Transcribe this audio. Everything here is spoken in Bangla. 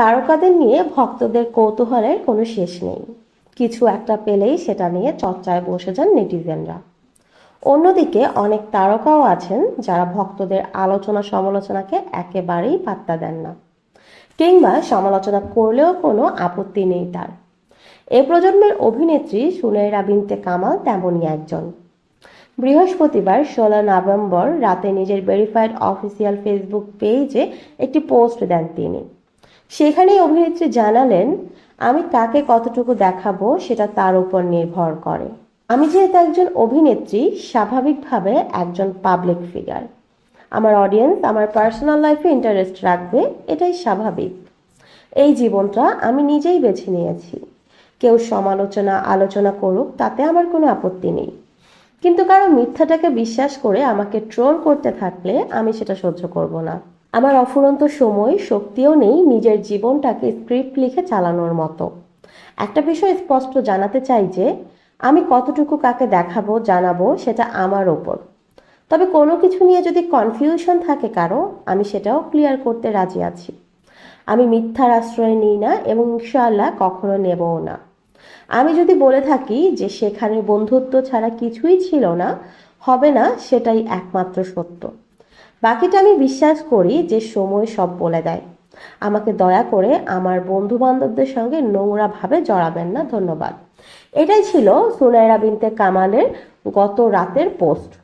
তারকাদের নিয়ে ভক্তদের কৌতূহলের কোনো শেষ নেই। কিছু একটা পেলেই সেটা নিয়ে চর্চায় বসে যান নেটিজেনরা। অন্যদিকে অনেক তারকাও আছেন যারা ভক্তদের আলোচনা সমালোচনাকে একেবারেই পাত্তা দেন না। কিংবা সমালোচনা করলেও কোনো আপত্তি নেই তার। এ প্রজন্মের অভিনেত্রী সুনেরা বিনতে কামাল তেমনই একজন। বৃহস্পতিবার ষোলো নভেম্বর রাতে নিজের ভেরিফাইড অফিসিয়াল ফেসবুক পেজে একটি পোস্ট দেন তিনি। সেখানেই অভিনেত্রী জানালেন, আমি কাকে কতটুকু দেখাবো সেটা তার উপর নির্ভর করে। আমি যেহেতু একজন অভিনেত্রী, স্বাভাবিকভাবে একজন পাবলিক ফিগার আমার অডিয়েন্স আমার পার্সোনাল লাইফে ইন্টারেস্ট রাখবে, এটাই স্বাভাবিক। এই জীবনটা আমি নিজেই বেছে নিয়েছি। কেউ সমালোচনা, আলোচনা করুক, তাতে আমার কোনো আপত্তি নেই। কিন্তু কারও মিথ্যাটাকে বিশ্বাস করে আমাকে ট্রোল করতে থাকলে আমি সেটা সহ্য করব না। আমার অফুরন্ত সময় শক্তিও নেই নিজের জীবনটাকে স্ক্রিপ্ট লিখে চালানোর মতো। একটা বিষয় স্পষ্ট জানাতে চাই যে, আমি কতটুকু কাকে দেখাবো, জানাব সেটা আমার ওপর। তবে কোনো কিছু নিয়ে যদি কনফিউশন থাকে কারও, আমি সেটাও ক্লিয়ার করতে রাজি আছি। আমি মিথ্যার আশ্রয় নিই না এবং ইনশাআল্লাহ কখনো নেবও না। আমি যদি বলে থাকি যে সেখানে বন্ধুত্ব ছাড়া কিছুই ছিল না, হবে না সেটাই একমাত্র সত্য। বাকিটা আমি বিশ্বাস করি যে সময় সব বলে দেয়। আমাকে দয়া করে আমার বন্ধু বান্ধবদের সঙ্গে নোংরাভাবে জড়াবেন না, ধন্যবাদ। এটাই ছিল সুনাইরা বিনতে কামালের গত রাতের পোস্ট।